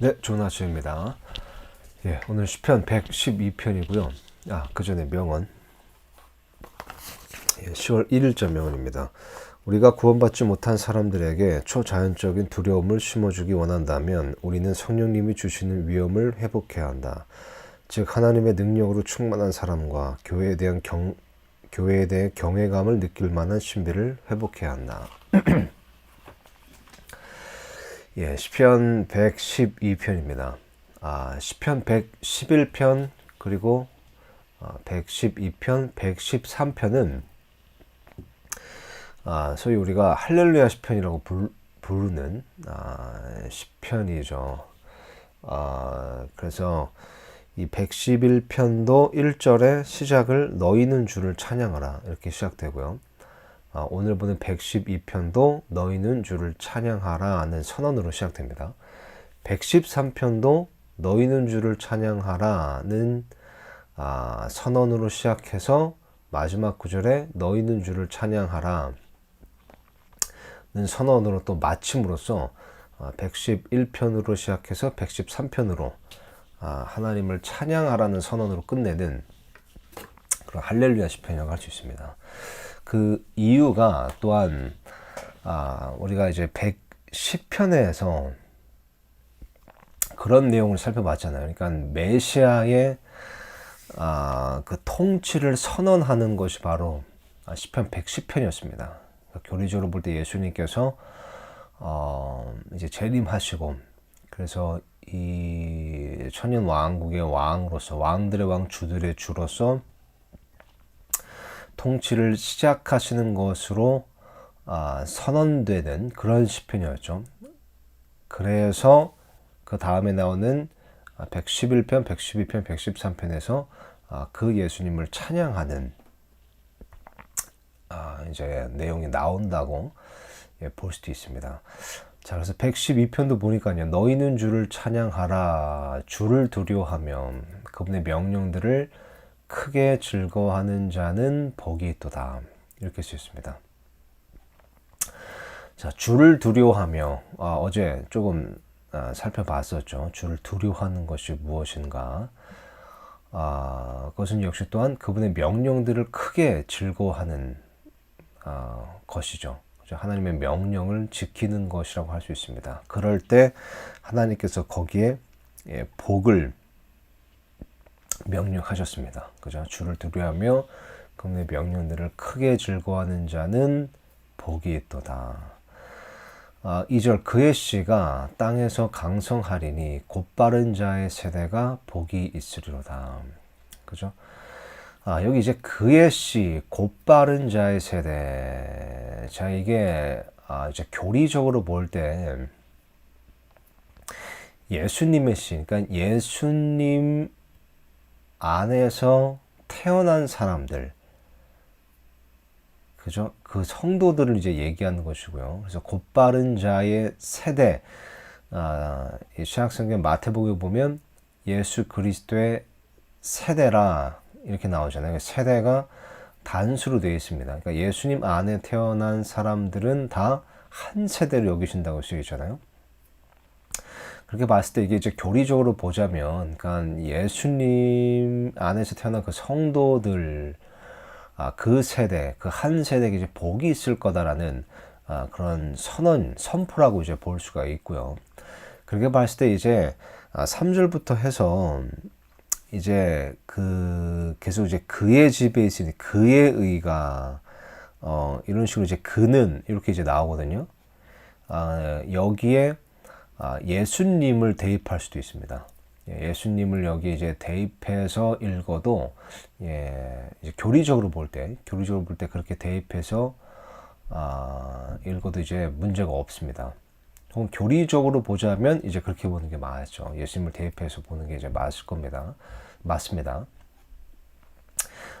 네, 좋은 아침입니다. 예, 오늘 시편 112편이고요. 아, 그 전에 명언. 예, 10월 1일자 명언입니다. 우리가 구원받지 못한 사람들에게 초자연적인 두려움을 심어주기 원한다면 우리는 성령님이 주시는 위험을 회복해야 한다. 즉 하나님의 능력으로 충만한 사람과 교회에 대한 경 교회에 대해 경외감을 느낄 만한 신비를 회복해야 한다. 예, 시편 112편입니다. 아, 시편 111편 그리고 112편, 113편은 아, 소위 우리가 할렐루야 시편이라고 불, 부르는 아, 시편이죠. 아, 그래서 이 111편도 1절에 시작을 너희는 주를 찬양하라 이렇게 시작되고요. 아, 오늘 보는 112편도 너희는 주를 찬양하라 하는 선언으로 시작됩니다. 113편도 너희는 주를 찬양하라는 아, 선언으로 시작해서 마지막 구절에 너희는 주를 찬양하라 는 선언으로 또 마침으로써 111편으로 아, 시작해서 113편으로 아, 하나님을 찬양하라는 선언으로 끝내는 그런 할렐루야 시편이라고 할 수 있습니다. 그 이유가 또한 아, 우리가 이제 110편에서 그런 내용을 살펴봤잖아요. 그러니까 메시아의 아, 그 통치를 선언하는 것이 바로 시편 110편이었습니다. 그러니까 교리적으로 볼 때 예수님께서 어, 이제 재림하시고 그래서 이 천년 왕국의 왕으로서 왕들의 왕 주들의 주로서 통치를 시작하시는 것으로 아, 선언되는 그런 시편이었죠. 그래서 그 다음에 나오는 111편, 112편, 113편에서 아, 그 예수님을 찬양하는 아, 이제 내용이 나온다고 예, 볼 수도 있습니다. 자, 그래서 112편도 보니까요. 너희는 주를 찬양하라. 주를 두려워하며 그분의 명령들을 크게 즐거워하는 자는 복이 있도다. 이렇게 쓰였습니다. 자, 주를 두려워하며 아, 어제 조금 아, 살펴봤었죠. 주를 두려워하는 것이 무엇인가? 아, 그것은 역시 또한 그분의 명령들을 크게 즐거워하는 아, 것이죠. 하나님의 명령을 지키는 것이라고 할 수 있습니다. 그럴 때 하나님께서 거기에 예, 복을 명령하셨습니다. 그죠? 주를 두려하며 그분의 명령들을 크게 즐거워하는 자는 복이 있도다. 아, 2절 그의 씨가 땅에서 강성하리니 곧바른 자의 세대가 복이 있으리로다. 그죠? 아, 여기 이제 그의 씨, 곧바른 자의 세대. 자, 이게 아, 이제 교리적으로 볼 때 예수님의 씨, 그러니까 예수님 안에서 태어난 사람들, 그죠? 그 성도들을 이제 얘기하는 것이고요. 그래서 곧바른 자의 세대, 아, 신약성경 마태복에 보면 예수 그리스도의 세대라 이렇게 나오잖아요. 세대가 단수로 되어 있습니다. 그러니까 예수님 안에 태어난 사람들은 다 한 세대를 여기신다고 쓰여 있잖아요. 그렇게 봤을 때 이게 이제 교리적으로 보자면, 그러니까 예수님 안에서 태어난 그 성도들, 아, 그 세대, 그 한 세대에 이제 복이 있을 거다라는 아, 그런 선언, 선포라고 이제 볼 수가 있고요. 그렇게 봤을 때 이제 아, 3절부터 해서 이제 그 계속 이제 그의 집에 있으니 그의 의가 어 이런 식으로 이제 그는 이렇게 이제 나오거든요. 아 여기에 아, 예수님을 대입할 수도 있습니다. 예, 예수님을 여기 이제 대입해서 읽어도 예, 이제 교리적으로 볼 때, 교리적으로 볼 때 그렇게 대입해서 아, 읽어도 이제 문제가 없습니다. 혹은 교리적으로 보자면 이제 그렇게 보는 게 맞죠. 예수님을 대입해서 보는 게 이제 맞을 겁니다. 맞습니다.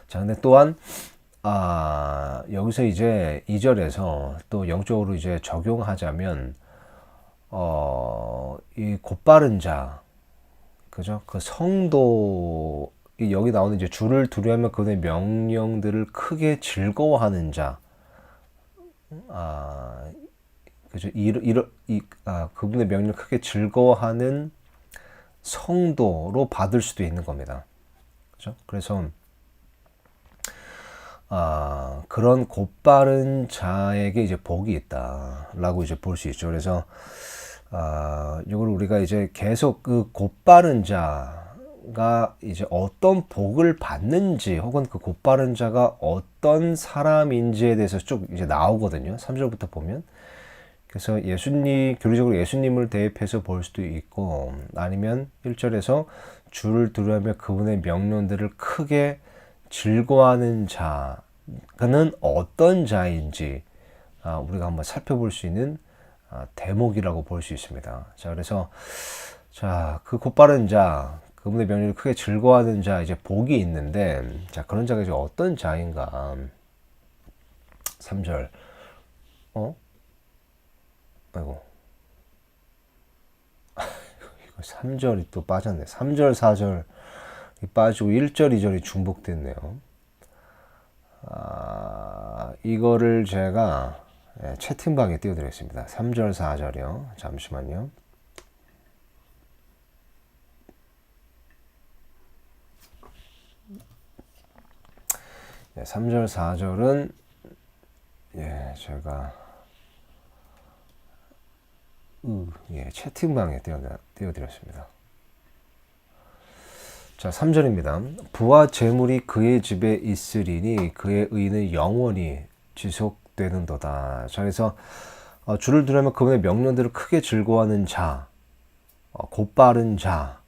자, 근데 또한 아, 여기서 이제 2절에서 또 영적으로 이제 적용하자면 어, 이 곧바른 자, 그죠? 그 성도, 여기 나오는 이제 주를 두려하면 그의 명령들을 크게 즐거워하는 자, 아, 그죠? 이, 이, 이, 아, 그분의 명령 크게 즐거워하는 성도로 받을 수도 있는 겁니다. 그죠? 그래서 아, 그런 곧바른 자에게 이제 복이 있다라고 이제 볼 수 있죠. 그래서 아, 이걸 우리가 이제 계속 그 곧바른 자가 이제 어떤 복을 받는지 혹은 그 곧바른 자가 어떤 사람인지에 대해서 쭉 이제 나오거든요. 3절부터 보면. 그래서 예수님, 교리적으로 예수님을 대입해서 볼 수도 있고, 아니면 1절에서 주를 두려며 그분의 명령들을 크게 즐거워하는 자는 어떤 자인지, 아, 우리가 한번 살펴볼 수 있는 아, 대목이라고 볼 수 있습니다. 자, 그래서, 자, 그 곧바른 자, 그분의 명령을 크게 즐거워하는 자, 이제 복이 있는데, 자, 그런 자가 이제 어떤 자인가. 3절. 어? 아이고. 이거 3절이 또 빠졌네. 3절, 4절이 빠지고 1절, 2절이 중복됐네요. 아, 이거를 제가 예, 채팅방에 띄워드리겠습니다. 3절, 4절이요. 잠시만요. 예, 3절, 4절은 예, 제가 으, 예, 채팅방에 띄워드렸습니다. 자, 3절입니다. 부와 재물이 그의 집에 있으리니 그의 의는 영원히 지속되는도다. 자, 그래서 어, 주를 두려면 그분의 명령들을 크게 즐거워하는 자, 어, 곧바른 자,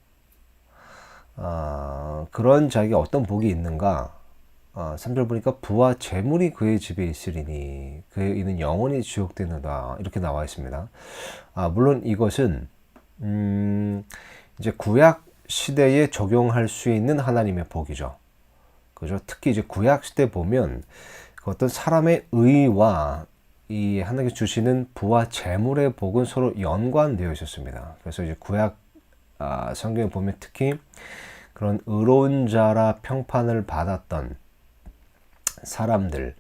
어, 그런 자에게 어떤 복이 있는가? 어, 3절 보니까 부와 재물이 그의 집에 있으리니 그의 이는 영원히 지옥되는다 이렇게 나와 있습니다. 아, 물론 이것은 음, 이제 구약 시대에 적용할 수 있는 하나님의 복이죠. 그죠? 특히 이제 구약 시대 보면 그 어떤 사람의 의와 이 하나님께 주시는 부와 재물의 복은 서로 연관되어 있었습니다. 그래서 이제 구약 아, 성경에 보면 특히 그런 의로운 자라 평판을 받았던 사람들은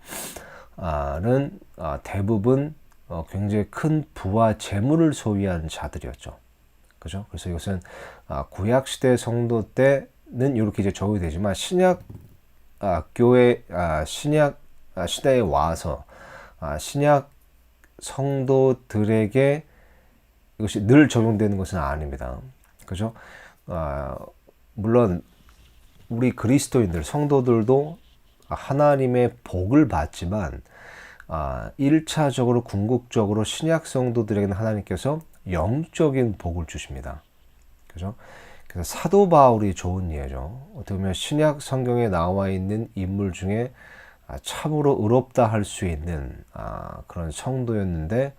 아, 대부분 어, 굉장히 큰 부와 재물을 소유한 자들이었죠. 그죠? 그래서 이것은 아, 구약 시대 성도 때는 이렇게 이제 적용이 되지만 신약 아, 교회 신약 시대에 와서 신약 성도들에게 이것이 늘 적용되는 것은 아닙니다. 그죠? 물론 우리 그리스도인들 성도들도 하나님의 복을 받지만 아, 1차적으로 궁극적으로 신약 성도들에게는 하나님께서 영적인 복을 주십니다. 그죠? 그래서 사도 바울이 좋은 예죠. 어떻게 보면 신약 성경에 나와 있는 인물 중에 아, 참으로 의롭다 할 수 있는 아, 그런 성도였는데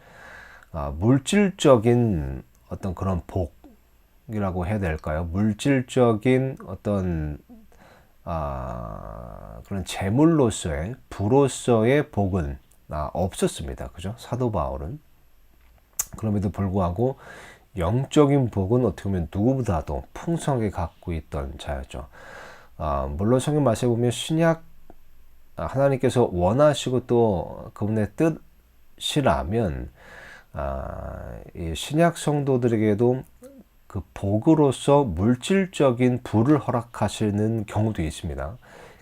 아, 물질적인 어떤 그런 복이라고 해야 될까요? 물질적인 어떤 아, 그런 재물로서의 부로서의 복은 아, 없었습니다. 그죠? 사도 바울은 그럼에도 불구하고 영적인 복은 어떻게 보면 누구보다도 풍성하게 갖고 있던 자였죠. 아, 물론 성경 말씀에 보면 신약 아, 하나님께서 원하시고 또 그분의 뜻이라면 아, 이 신약 성도들에게도 그 복으로서 물질적인 부를 허락하시는 경우도 있습니다.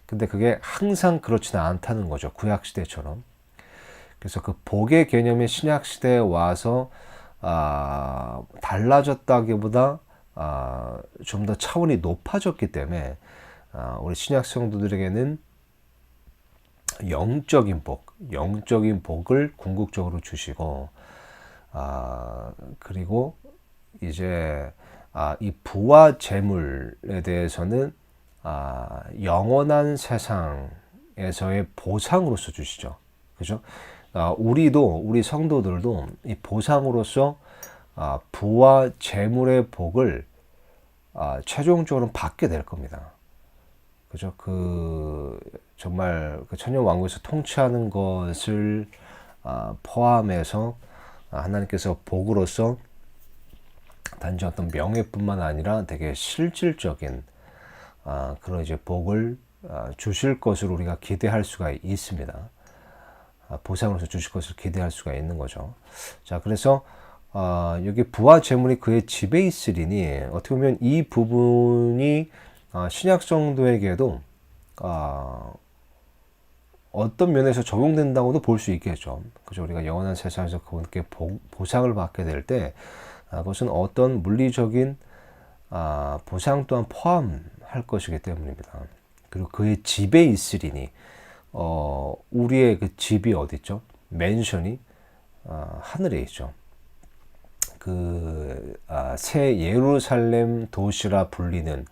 근데 그게 항상 그렇지는 않다는 거죠. 구약 시대처럼. 그래서 그 복의 개념이 신약 시대에 와서 아, 달라졌다기보다 아, 좀 더 차원이 높아졌기 때문에 아, 우리 신약 성도들에게는 영적인 복, 영적인 복을 궁극적으로 주시고 아, 그리고 이제 아, 이 부와 재물에 대해서는 아, 영원한 세상에서의 보상으로서 주시죠. 그죠? 아, 우리도 우리 성도들도 이 보상으로서 아, 부와 재물의 복을 아, 최종적으로 받게 될 겁니다. 그죠? 그 정말 그 천년 왕국에서 통치하는 것을 아, 포함해서 하나님께서 복으로서 단지 어떤 명예뿐만 아니라 되게 실질적인 아, 그런 이제 복을 아, 주실 것을 우리가 기대할 수가 있습니다. 아, 보상으로서 주실 것을 기대할 수가 있는 거죠. 자, 그래서 아, 여기 부와 재물이 그의 집에 있으리니 어떻게 보면 이 부분이 아, 신약 성도에게도 아, 어떤 면에서 적용된다고도 볼 수 있겠죠. 그죠? 우리가 영원한 세상에서 그분께 보, 보상을 받게 될 때, 아, 그것은 어떤 물리적인 아, 보상 또한 포함할 것이기 때문입니다. 그리고 그의 집에 있으리니, 어, 우리의 그 집이 어디 있죠? 맨션이 아, 하늘에 있죠. 그, 아, 새 예루살렘 도시라 불리는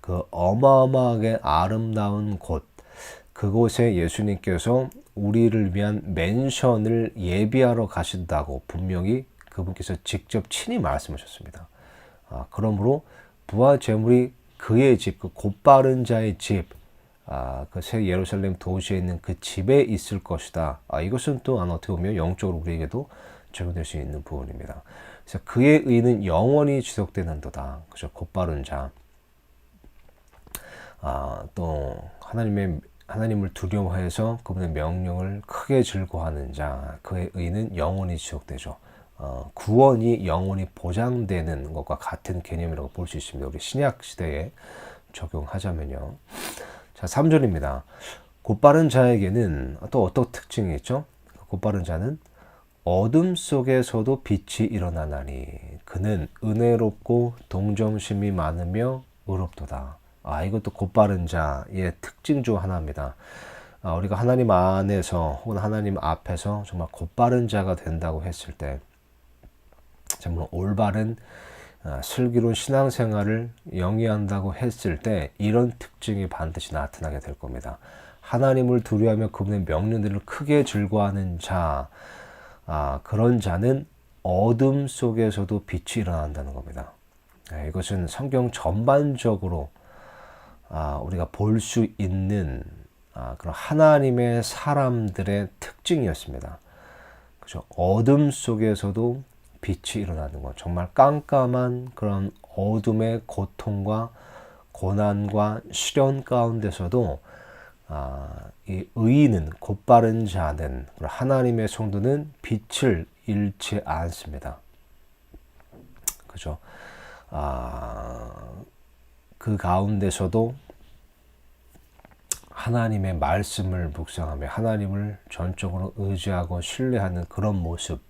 그 어마어마하게 아름다운 곳, 그곳에 예수님께서 우리를 위한 맨션을 예비하러 가신다고 분명히 그분께서 직접 친히 말씀하셨습니다. 아, 그러므로 부와 재물이 그의 집, 그 곧바른 자의 집, 아, 그 새 예루살렘 도시에 있는 그 집에 있을 것이다. 아, 이것은 또 어떻게 보면 영적으로 우리에게도 적용될 수 있는 부분입니다. 그래서 그의 의는 영원히 지속되는도다. 그죠? 곧바른 자. 아, 또 하나님의 하나님을 두려워해서 그분의 명령을 크게 즐거워하는 자, 그의 의는 영원히 지속되죠. 어, 구원이 영원히 보장되는 것과 같은 개념이라고 볼 수 있습니다. 우리 신약 시대에 적용하자면요. 자, 3절입니다. 곧바른 자에게는 또 어떤 특징이 있죠? 곧바른 자는 어둠 속에서도 빛이 일어나나니 그는 은혜롭고 동정심이 많으며 의롭도다. 아, 이것도 곧바른 자의 특징 중 하나입니다. 아, 우리가 하나님 안에서 혹은 하나님 앞에서 정말 곧바른 자가 된다고 했을 때 정말 올바른 아, 슬기로운 신앙생활을 영위한다고 했을 때 이런 특징이 반드시 나타나게 될 겁니다. 하나님을 두려워하며 그분의 명령들을 크게 즐거워하는 자, 아, 그런 자는 어둠 속에서도 빛이 일어난다는 겁니다. 네, 이것은 성경 전반적으로 아, 우리가 볼 수 있는 아, 그런 하나님의 사람들의 특징이었습니다. 그죠? 어둠 속에서도 빛이 일어나는 것. 정말 깜깜한 그런 어둠의 고통과 고난과 시련 가운데서도 아, 이 의인은 곧바른 자는 하나님의 성도는 빛을 잃지 않습니다. 그죠? 아, 그 가운데서도 하나님의 말씀을 묵상하며 하나님을 전적으로 의지하고 신뢰하는 그런 모습,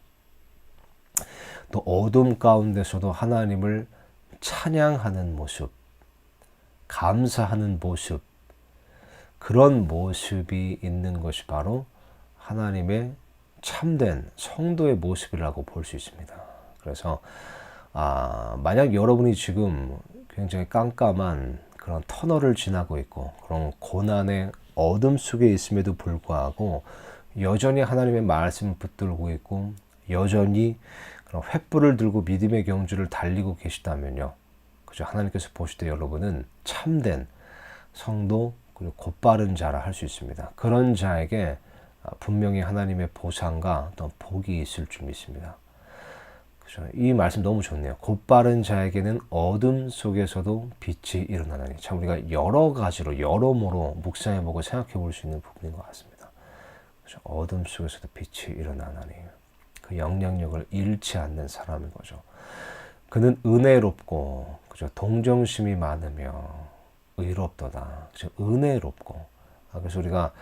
또 어둠 가운데서도 하나님을 찬양하는 모습, 감사하는 모습, 그런 모습이 있는 것이 바로 하나님의 참된 성도의 모습이라고 볼 수 있습니다. 그래서 아, 만약 여러분이 지금 굉장히 깜깜한 그런 터널을 지나고 있고 그런 고난의 어둠 속에 있음에도 불구하고 여전히 하나님의 말씀을 붙들고 있고 여전히 그런 횃불을 들고 믿음의 경주를 달리고 계시다면요. 그죠? 하나님께서 보실 때 여러분은 참된 성도 그리고 곧바른 자라 할 수 있습니다. 그런 자에게 분명히 하나님의 보상과 또 복이 있을 줄 믿습니다. 그렇죠. 이 말씀 너무 좋네요. 곧바른 자에게는 어둠 속에서도 빛이 일어나다니. 참 우리가 여러 가지로 여러모로 묵상해보고 생각해볼 수 있는 부분인 것 같습니다. 그렇죠. 어둠 속에서도 빛이 일어나다니. 그 영향력을 잃지 않는 사람인 거죠. 그는 은혜롭고 그죠. 동정심이 많으며 의롭도다. 그죠. 은혜롭고. 아, 그래서 우리가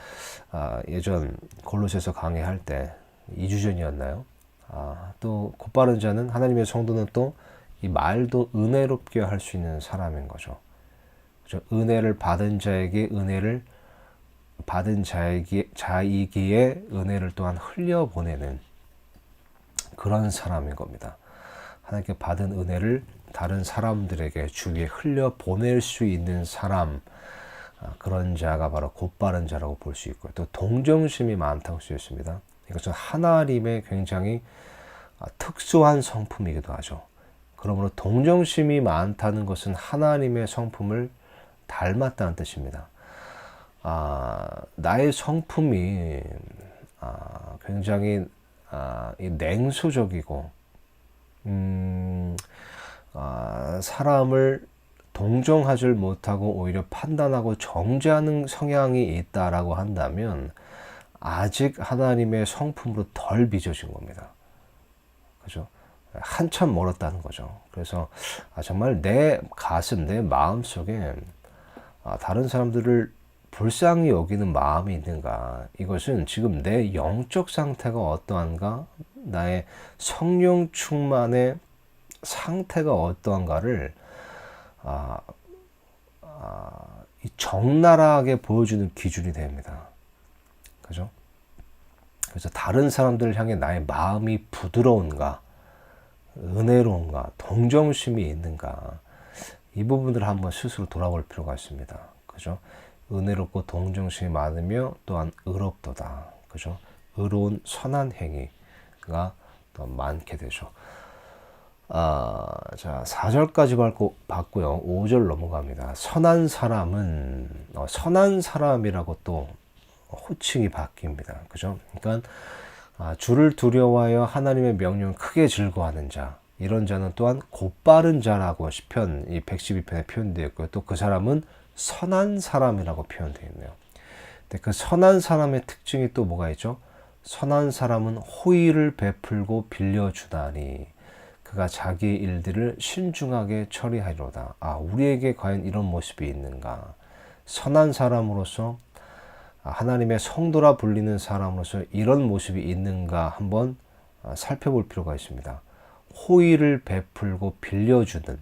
아, 예전 골로새서 강의할 때 2주 전이었나요? 아, 또 곧바른 자는 하나님의 성도는 또 이 말도 은혜롭게 할 수 있는 사람인 거죠. 그죠? 은혜를 받은 자에게 은혜를 받은 자에게 자이기에 은혜를 또한 흘려 보내는 그런 사람인 겁니다. 하나님께 받은 은혜를 다른 사람들에게 주위에 흘려 보낼 수 있는 사람 아, 그런 자가 바로 곧바른 자라고 볼 수 있고요. 또 동정심이 많다고 쓰였습니다. 이것은 하나님의 굉장히 아, 특수한 성품이기도 하죠. 그러므로 동정심이 많다는 것은 하나님의 성품을 닮았다는 뜻입니다. 아, 나의 성품이 아, 굉장히 아, 냉소적이고 음, 아, 사람을 동정하지 못하고 오히려 판단하고 정죄하는 성향이 있다라고 한다면 아직 하나님의 성품으로 덜 빚어진 겁니다. 그죠? 한참 멀었다는 거죠. 그래서 아, 정말 내 가슴, 내 마음 속에 아, 다른 사람들을 불쌍히 여기는 마음이 있는가? 이것은 지금 내 영적 상태가 어떠한가? 나의 성령 충만의 상태가 어떠한가를 아, 아, 적나라하게 보여주는 기준이 됩니다. 그죠? 그래서 다른 사람들을 향해 나의 마음이 부드러운가, 은혜로운가, 동정심이 있는가, 이 부분들을 한번 스스로 돌아볼 필요가 있습니다. 그죠? 은혜롭고 동정심이 많으며 또한 의롭도다. 그죠? 의로운 선한 행위가 더 많게 되죠. 아, 자, 4절까지 받고, 봤고요. 5절 넘어갑니다. 선한 사람은, 어, 선한 사람이라고 또 호칭이 바뀝니다. 그죠? 그러니까, 아, 주를 두려워하여 하나님의 명령을 크게 즐거워하는 자. 이런 자는 또한 곧바른 자라고 시편, 이 112편에 표현되어 있고요. 또 그 사람은 선한 사람이라고 표현되어 있네요. 근데 그 선한 사람의 특징이 또 뭐가 있죠? 선한 사람은 호의를 베풀고 빌려주다니. 그가 자기 일들을 신중하게 처리하리로다. 아, 우리에게 과연 이런 모습이 있는가? 선한 사람으로서 아, 하나님의 성도라 불리는 사람으로서 이런 모습이 있는가 한번 아, 살펴볼 필요가 있습니다. 호의를 베풀고 빌려주는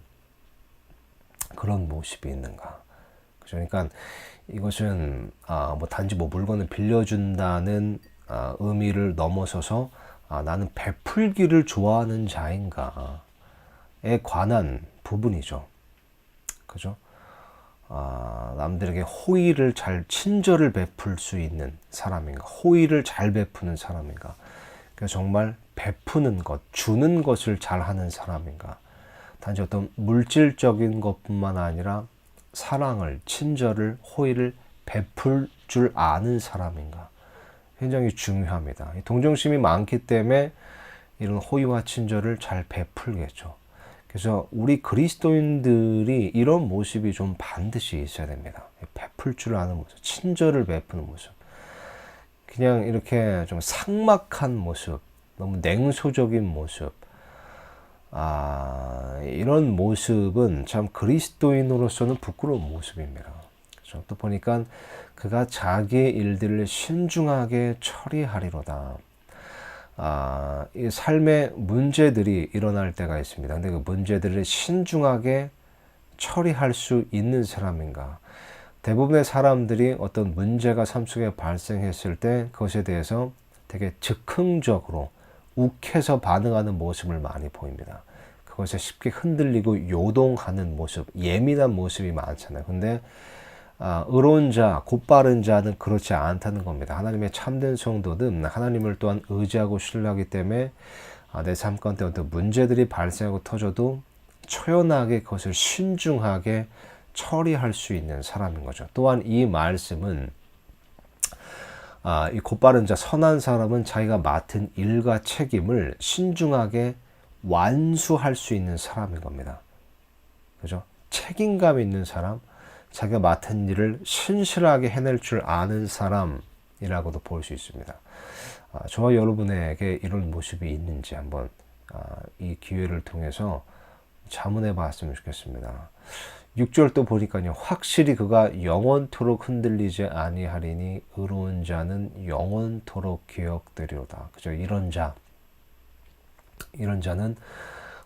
그런 모습이 있는가? 그러니까 이것은 아, 뭐 단지 뭐 물건을 빌려준다는 아, 의미를 넘어서서 아, 나는 베풀기를 좋아하는 자인가에 관한 부분이죠. 그죠? 아, 남들에게 호의를 잘, 친절을 베풀 수 있는 사람인가? 호의를 잘 베푸는 사람인가? 그러니까 정말 베푸는 것, 주는 것을 잘 하는 사람인가? 단지 어떤 물질적인 것뿐만 아니라 사랑을, 친절을, 호의를 베풀 줄 아는 사람인가? 굉장히 중요합니다. 동정심이 많기 때문에 이런 호의와 친절을 잘 베풀겠죠. 그래서 우리 그리스도인들이 이런 모습이 좀 반드시 있어야 됩니다. 베풀 줄 아는 모습, 친절을 베푸는 모습. 그냥 이렇게 좀 삭막한 모습, 너무 냉소적인 모습. 아, 이런 모습은 참 그리스도인으로서는 부끄러운 모습입니다. 그렇죠? 또 보니까 그가 자기의 일들을 신중하게 처리하리로다. 아, 이 삶의 문제들이 일어날 때가 있습니다. 근데 그 문제들을 신중하게 처리할 수 있는 사람인가? 대부분의 사람들이 어떤 문제가 삶 속에 발생했을 때 그것에 대해서 되게 즉흥적으로 욱해서 반응하는 모습을 많이 보입니다. 그것에 쉽게 흔들리고 요동하는 모습, 예민한 모습이 많잖아요. 근데 아, 의로운 자, 곧바른 자는 그렇지 않다는 겁니다. 하나님의 참된 성도는 하나님을 또한 의지하고 신뢰하기 때문에 아, 내 삶 가운데 어떤 문제들이 발생하고 터져도 초연하게 그것을 신중하게 처리할 수 있는 사람인 거죠. 또한 이 말씀은 아, 이 곧바른 자, 선한 사람은 자기가 맡은 일과 책임을 신중하게 완수할 수 있는 사람인 겁니다. 그죠? 책임감 있는 사람, 자기가 맡은 일을 신실하게 해낼 줄 아는 사람이라고도 볼 수 있습니다. 아, 저와 여러분에게 이런 모습이 있는지 한번 아, 이 기회를 통해서 자문해 봤으면 좋겠습니다. 6절 또 보니까요. 확실히 그가 영원토록 흔들리지 아니하리니 의로운 자는 영원토록 기억되리로다. 그죠? 이런 자 이런 자는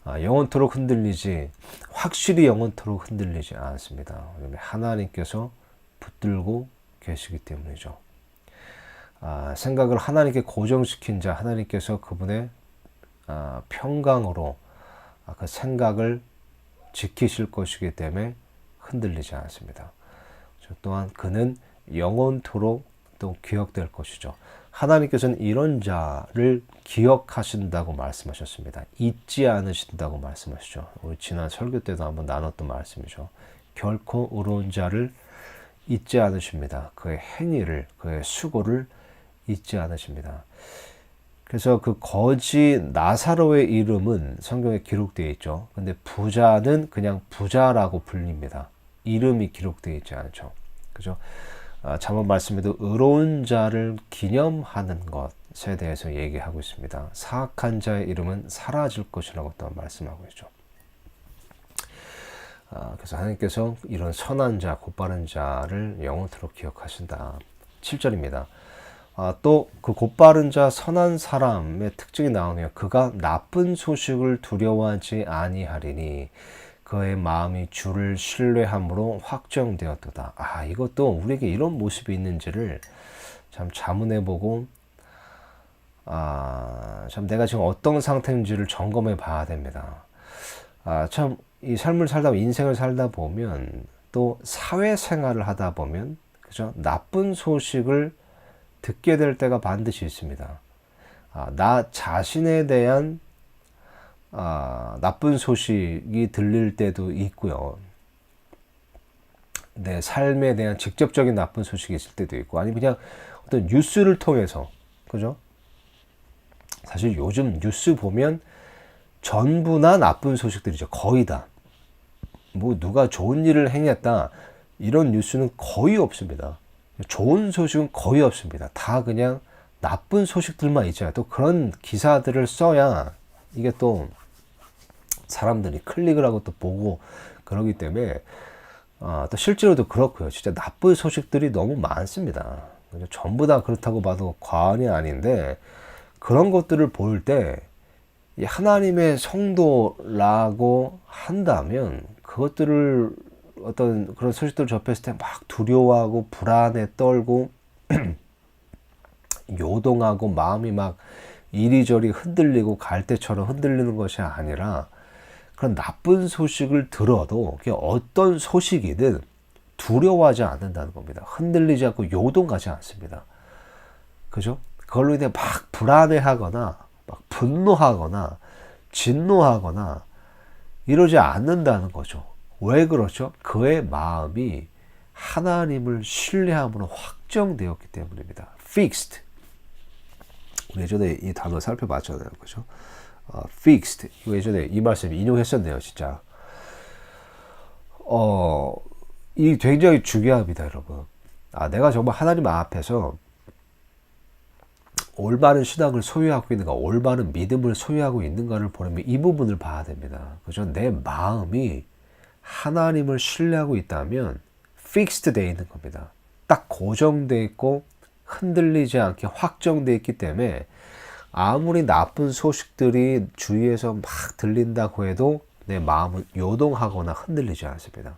아, 영원토록 흔들리지 확실히 영원토록 흔들리지 않습니다. 하나님께서 붙들고 계시기 때문이죠. 아, 생각을 하나님께 고정시킨 자 하나님께서 그분의 아, 평강으로 아, 그 생각을 지키실 것이기 때문에 흔들리지 않습니다. 또한 그는 영원토록 또 기억될 것이죠. 하나님께서는 이런 자를 기억하신다고 말씀하셨습니다. 잊지 않으신다고 말씀하시죠. 우리 지난 설교 때도 한번 나눴던 말씀이죠. 결코 의로운 자를 잊지 않으십니다. 그의 행위를, 그의 수고를 잊지 않으십니다. 그래서 그 거지 나사로의 이름은 성경에 기록되어 있죠. 근데 부자는 그냥 부자라고 불립니다. 이름이 기록되어 있지 않죠. 그죠? 아, 잠언 말씀에도 의로운 자를 기념하는 것 대해서 얘기하고 있습니다. 사악한 자의 이름은 사라질 것이라고 또 말씀하고 있죠. 아, 그래서 하나님께서 이런 선한 자, 곧바른 자를 영원토록 기억하신다. 7절입니다. 아, 또그 곧바른 자, 선한 사람의 특징이 나오네요. 그가 나쁜 소식을 두려워하지 아니하리니 그의 마음이 주를 신뢰함으로 확정되었도다. 아, 이것도 우리에게 이런 모습이 있는지를 참 자문해 보고 아, 참 내가 지금 어떤 상태인지를 점검해 봐야 됩니다. 아, 참 이 삶을 살다 인생을 살다 보면 또 사회생활을 하다 보면 그죠? 나쁜 소식을 듣게 될 때가 반드시 있습니다. 아, 나 자신에 대한 아, 나쁜 소식이 들릴 때도 있고요. 내 삶에 대한 직접적인 나쁜 소식이 있을 때도 있고, 아니 그냥 어떤 뉴스를 통해서, 그죠? 사실 요즘 뉴스 보면 전부나 나쁜 소식들이죠. 거의 다. 뭐 누가 좋은 일을 행했다. 이런 뉴스는 거의 없습니다. 좋은 소식은 거의 없습니다. 다 그냥 나쁜 소식들만 있잖아요. 또 그런 기사들을 써야 이게 또 사람들이 클릭을 하고 또 보고 그러기 때문에 아, 또 실제로도 그렇고요. 진짜 나쁜 소식들이 너무 많습니다. 전부 다 그렇다고 봐도 과언이 아닌데 그런 것들을 볼 때 하나님의 성도라고 한다면 그것들을 어떤 그런 소식들을 접했을 때 막 두려워하고 불안에 떨고 요동하고 마음이 막 이리저리 흔들리고 갈대처럼 흔들리는 것이 아니라 그런 나쁜 소식을 들어도 어떤 소식이든 두려워하지 않는다는 겁니다. 흔들리지 않고 요동하지 않습니다. 그죠? 그걸로 인해 막 불안해하거나 막 분노하거나 진노하거나 이러지 않는다는 거죠. 왜 그렇죠? 그의 마음이 하나님을 신뢰함으로 확정되었기 때문입니다. fixed. 우리 예전에 이 단어 살펴봤잖아요. 그죠? 어, fixed. 이거 예전에 이 말씀 인용했었네요. 진짜. 어, 이 굉장히 중요합니다. 여러분. 아, 내가 정말 하나님 앞에서 올바른 신앙을 소유하고 있는가, 올바른 믿음을 소유하고 있는가를 보려면 이 부분을 봐야 됩니다. 그죠? 내 마음이 하나님을 신뢰하고 있다면 fixed 돼 있는 겁니다. 딱 고정돼 있고 흔들리지 않게 확정돼 있기 때문에 아무리 나쁜 소식들이 주위에서 막 들린다고 해도 내 마음은 요동하거나 흔들리지 않습니다.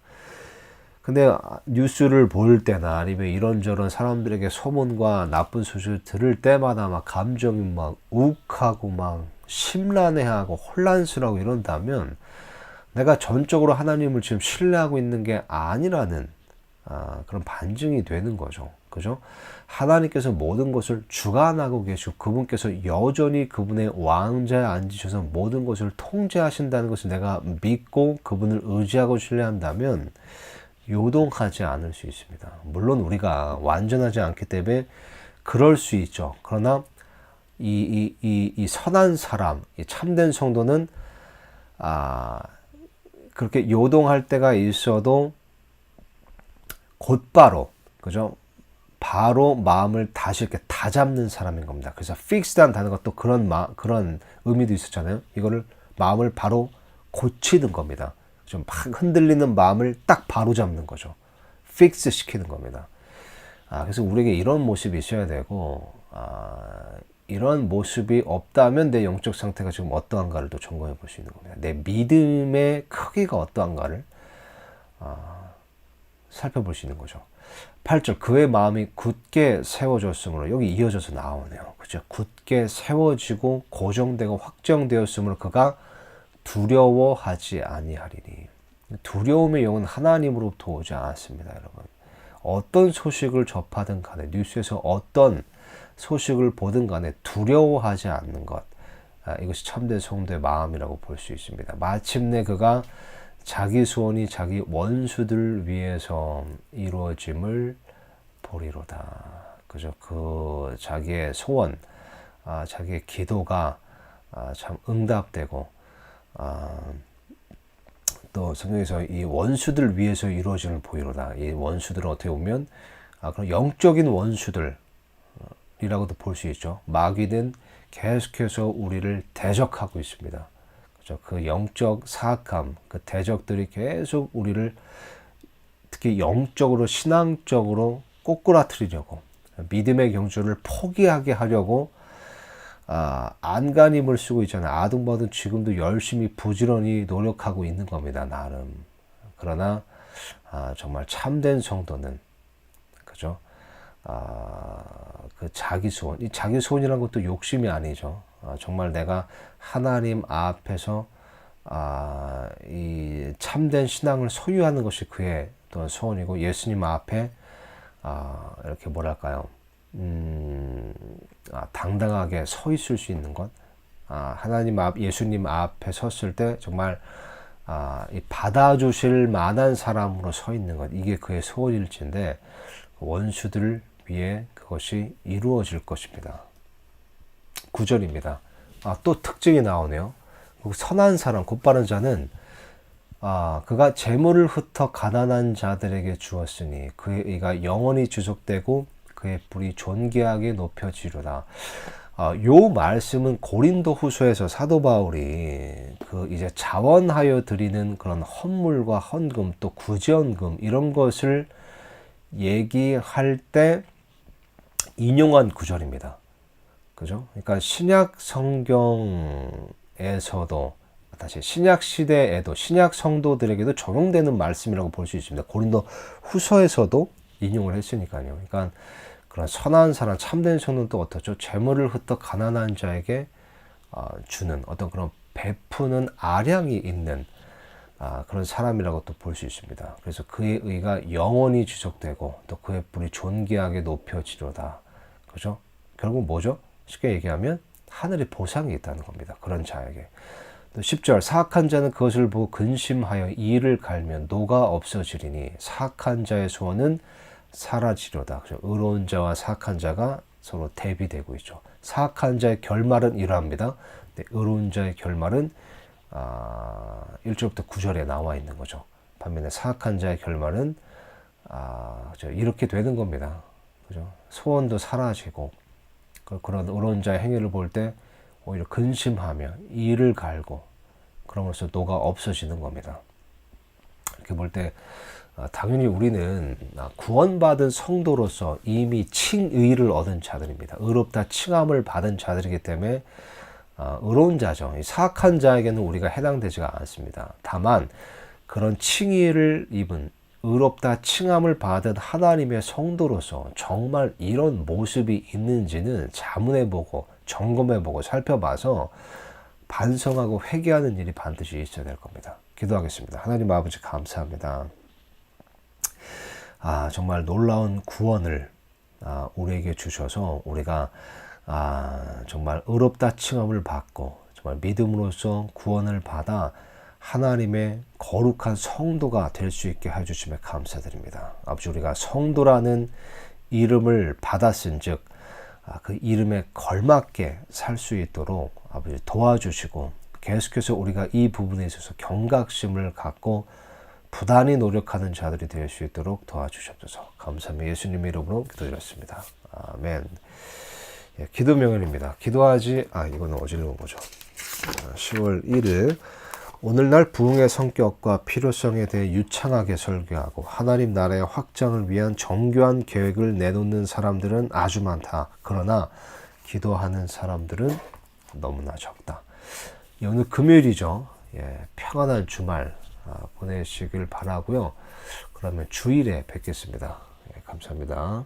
근데 뉴스를 볼 때나 아니면 이런저런 사람들에게 소문과 나쁜 소식을 들을 때마다 막 감정이 막 욱하고 막 심란해하고 혼란스러워 이런다면 내가 전적으로 하나님을 지금 신뢰하고 있는 게 아니라는 아, 그런 반증이 되는 거죠. 그죠? 하나님께서 모든 것을 주관하고 계시고 그분께서 여전히 그분의 왕자에 앉으셔서 모든 것을 통제하신다는 것을 내가 믿고 그분을 의지하고 신뢰한다면 요동하지 않을 수 있습니다. 물론 우리가 완전하지 않기 때문에 그럴 수 있죠. 그러나 이, 이, 이, 이 선한 사람, 이 참된 성도는 아, 그렇게 요동할 때가 있어도 곧바로 그죠? 바로 마음을 다시 이렇게 다 잡는 사람인 겁니다. 그래서 fixed한 단어가 또 그런 마, 그런 의미도 있었잖아요. 이거를 마음을 바로 고치는 겁니다. 좀 막 흔들리는 마음을 딱 바로 잡는 거죠. 픽스 시키는 겁니다. 아, 그래서 우리에게 이런 모습이 있어야 되고, 아, 이런 모습이 없다면 내 영적 상태가 지금 어떠한가를 또 점검해 볼 수 있는 겁니다. 내 믿음의 크기가 어떠한가를 아, 살펴볼 수 있는 거죠. 8절 그의 마음이 굳게 세워졌으므로 여기 이어져서 나오네요. 그죠? 굳게 세워지고 고정되고 확정되었으므로 그가 두려워하지 아니하리니 두려움의 영은 하나님으로부터 오지 않았습니다, 여러분. 어떤 소식을 접하든 간에 뉴스에서 어떤 소식을 보든 간에 두려워하지 않는 것. 아, 이것이 참된 성도의 마음이라고 볼 수 있습니다. 마침내 그가 자기 소원이 자기 원수들 위해서 이루어짐을 보리로다. 그죠? 그 자기의 소원, 아, 자기의 기도가 아, 참 응답되고 아, 또 성경에서 이 원수들 위해서 이루어짐을 보이로다. 이 원수들은 어떻게 보면 아, 그런 영적인 원수들 이라고도 볼 수 있죠. 마귀는 계속해서 우리를 대적하고 있습니다. 그죠? 그 영적 사악함, 그 대적들이 계속 우리를 특히 영적으로 신앙적으로 꼬꾸라트리려고 믿음의 경주를 포기하게 하려고 아, 안간힘을 쓰고 있잖아요. 아둥바둥 지금도 열심히 부지런히 노력하고 있는 겁니다. 나름. 그러나 아, 정말 참된 성도는 그죠? 아, 그 자기 소원, 이 자기 소원이라는 것도 욕심이 아니죠. 아, 정말 내가 하나님 앞에서 아, 이 참된 신앙을 소유하는 것이 그의 또한 소원이고 예수님 앞에 아, 이렇게 뭐랄까요? 음, 아, 당당하게 서 있을 수 있는 것. 아, 하나님 앞, 예수님 앞에 섰을 때 정말 아, 이 받아주실 만한 사람으로 서 있는 것. 이게 그의 소원일진데 원수들 위해 그것이 이루어질 것입니다. 구절입니다. 아, 또 특징이 나오네요. 그 선한 사람, 곧바른 자는 아, 그가 재물을 흩어 가난한 자들에게 주었으니 그의 의가 영원히 지속되고 그의 뿔이 존귀하게 높여지로다. 아, 요 말씀은 고린도 후서에서 사도 바울이 그 이제 자원하여 드리는 그런 헌물과 헌금 또 구제헌금 이런 것을 얘기할 때 인용한 구절입니다. 그죠? 그러니까 신약 성경에서도 다시 신약 시대에도 신약 성도들에게도 적용되는 말씀이라고 볼 수 있습니다. 고린도 후서에서도 인용을 했으니까요. 그러니까 그런 선한 사람, 참된 성도는 또 어떻죠? 재물을 흩어 가난한 자에게 어, 주는 어떤 그런 베푸는 아량이 있는 아, 그런 사람이라고 또 볼 수 있습니다. 그래서 그의 의가 영원히 지속되고 또 그의 뿔이 존귀하게 높여지로다. 그죠? 결국 뭐죠? 쉽게 얘기하면 하늘의 보상이 있다는 겁니다. 그런 자에게. 또 10절 사악한 자는 그것을 보고 근심하여 이를 갈면 노가 없어지리니 사악한 자의 소원은 사라지려다. 그죠? 의로운 자와 사악한 자가 서로 대비되고 있죠. 사악한 자의 결말은 이러합니다. 의로운 자의 결말은 아, 1절부터 9절에 나와 있는 거죠. 반면에 사악한 자의 결말은 아, 이렇게 되는 겁니다. 그죠? 소원도 사라지고 그, 그런 의로운 자의 행위를 볼 때 오히려 근심하며 이를 갈고 그러면서 노가 없어지는 겁니다. 이렇게 볼때 아, 당연히 우리는 아, 구원받은 성도로서 이미 칭의를 얻은 자들입니다. 의롭다 칭함을 받은 자들이기 때문에 아, 의로운 자죠. 사악한 자에게는 우리가 해당되지가 않습니다. 다만 그런 칭의를 입은 의롭다 칭함을 받은 하나님의 성도로서 정말 이런 모습이 있는지는 자문해보고 점검해보고 살펴봐서 반성하고 회개하는 일이 반드시 있어야 될 겁니다. 기도하겠습니다. 하나님 아버지 감사합니다. 아, 정말 놀라운 구원을 아, 우리에게 주셔서 우리가 아, 정말 의롭다 칭함을 받고 정말 믿음으로써 구원을 받아 하나님의 거룩한 성도가 될 수 있게 해주심에 감사드립니다. 아버지 우리가 성도라는 이름을 받았은즉 아, 그 이름에 걸맞게 살 수 있도록 아버지 도와주시고 계속해서 우리가 이 부분에 있어서 경각심을 갖고 부단히 노력하는 자들이 될 수 있도록 도와주시옵소서. 감사합니다. 예수님 이름으로 기도드렸습니다. 아멘. 예, 기도 명언입니다. 기도하지, 아, 이거는 어질러온 거죠. 10월 아, 1일. 오늘날 부흥의 성격과 필요성에 대해 유창하게 설교하고 하나님 나라의 확장을 위한 정교한 계획을 내놓는 사람들은 아주 많다. 그러나 기도하는 사람들은 너무나 적다. 예, 오늘 금요일이죠. 예, 평안한 주말 아, 보내시길 바라고요. 그러면 주일에 뵙겠습니다. 예, 감사합니다.